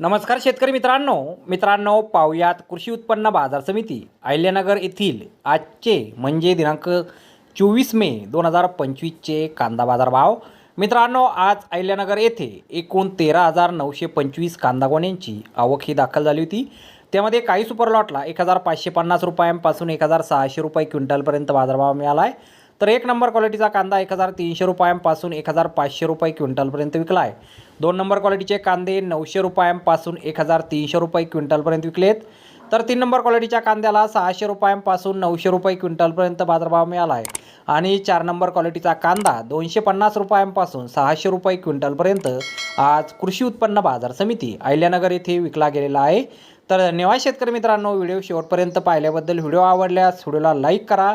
नमस्कार शेतकरी मित्रांनो. मित्रांनो पाहुयात कृषी उत्पन्न बाजार समिती अहिल्यानगर येथील आजचे म्हणजे दिनांक चोवीस मे दोन हजार पंचवीसचे कांदा बाजार भाव मित्रांनो आज अहिल्यानगर येथे एकूण तेरा हजार नऊशे पंचवीस कांदा गोण्यांची आवक ही दाखल झाली होती. त्यामध्ये काही सुपर लॉटला एक हजार पाचशे पन्नास रुपयांपासून एक हजार सहाशे रुपये क्विंटलपर्यंत बाजारभाव मिळाला आहे. तर एक नंबर क्वालिटीचा कांदा एक हजार तीनशे रुपयांपासून एक हजार पाचशे रुपये क्विंटलपर्यंत विकला आहे. दोन नंबर क्वालिटीचे कांदे नऊशे रुपयांपासून एक हजार तीनशे रुपये क्विंटलपर्यंत विकलेत. तर तीन नंबर क्वालिटीच्या कांद्याला सहाशे रुपयांपासून नऊशे रुपये क्विंटलपर्यंत बाजारभाव मिळाला आहे. आणि चार नंबर क्वालिटीचा कांदा दोनशे पन्नास रुपयांपासून सहाशे रुपये क्विंटलपर्यंत आज कृषी उत्पन्न बाजार समिती अहिल्यानगर येथे विकला गेलेला आहे. तर धन्यवाद शेतकरी मित्रांनो व्हिडिओ शेवटपर्यंत पाहिल्याबद्दल व्हिडिओ आवडल्यास व्हिडिओला लाईक करा